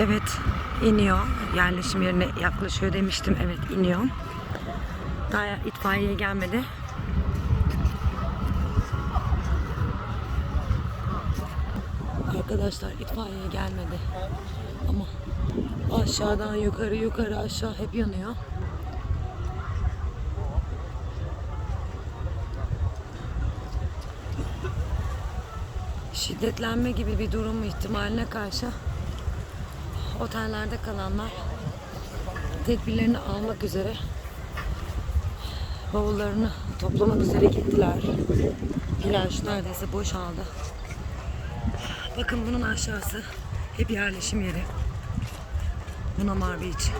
Evet iniyor. Yerleşim yerine yaklaşıyor demiştim. Evet iniyor. Daha itfaiye gelmedi. Arkadaşlar itfaiye gelmedi. Ama aşağıdan yukarı yukarı aşağı hep yanıyor. Şiddetlenme gibi bir durum ihtimaline karşı otellerde kalanlar tedbirlerini almak üzere bavullarını toplamak üzere gittiler. Plaj neredeyse boşaldı. Bakın bunun aşağısı hep yerleşim yeri. Bunamar Beach.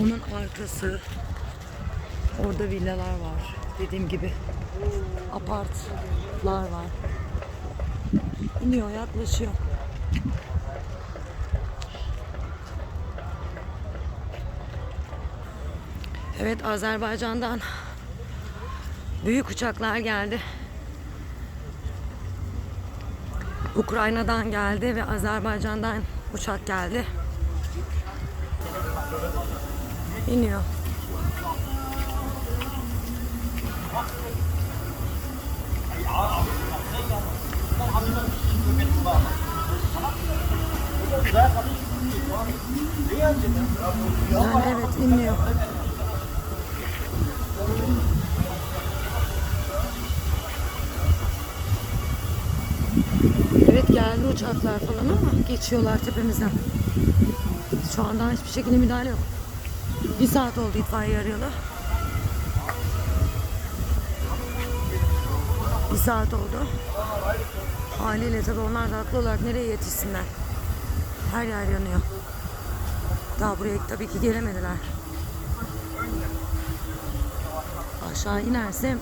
Onun arkası orada villalar var. Dediğim gibi apartlar var. İniyor, yaklaşıyor. Evet, Azerbaycan'dan büyük uçaklar geldi. Ukrayna'dan geldi ve Azerbaycan'dan uçak geldi. İniyor. Evet iniyor. Evet geldi uçaklar falan ama geçiyorlar tepemizden. Şu anda hiçbir şekilde müdahale yok. Bir saat oldu itfaiye arayalı. Bir saat oldu. Haliyle tabii onlar da haklı olarak nereye yetişsinler? Her yer yanıyor. Daha buraya tabii ki gelemediler. Aşağı inersem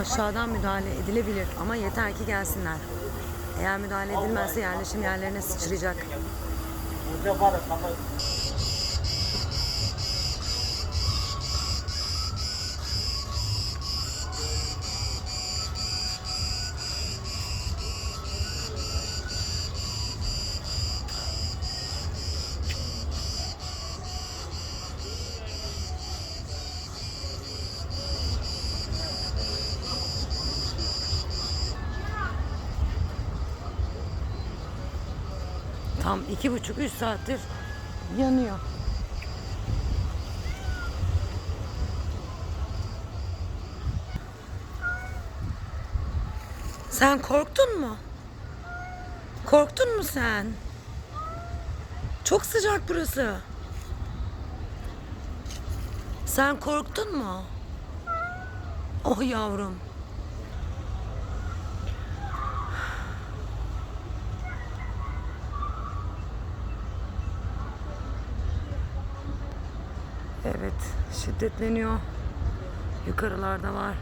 aşağıdan müdahale edilebilir ama yeter ki gelsinler. Eğer müdahale edilmezse yerleşim yerlerine sıçrayacak. Tam iki buçuk üç saattir yanıyor. Sen korktun mu? Korktun mu sen? Çok sıcak burası. Sen korktun mu? Oh yavrum. Evet, şiddetleniyor. Yukarılarda var.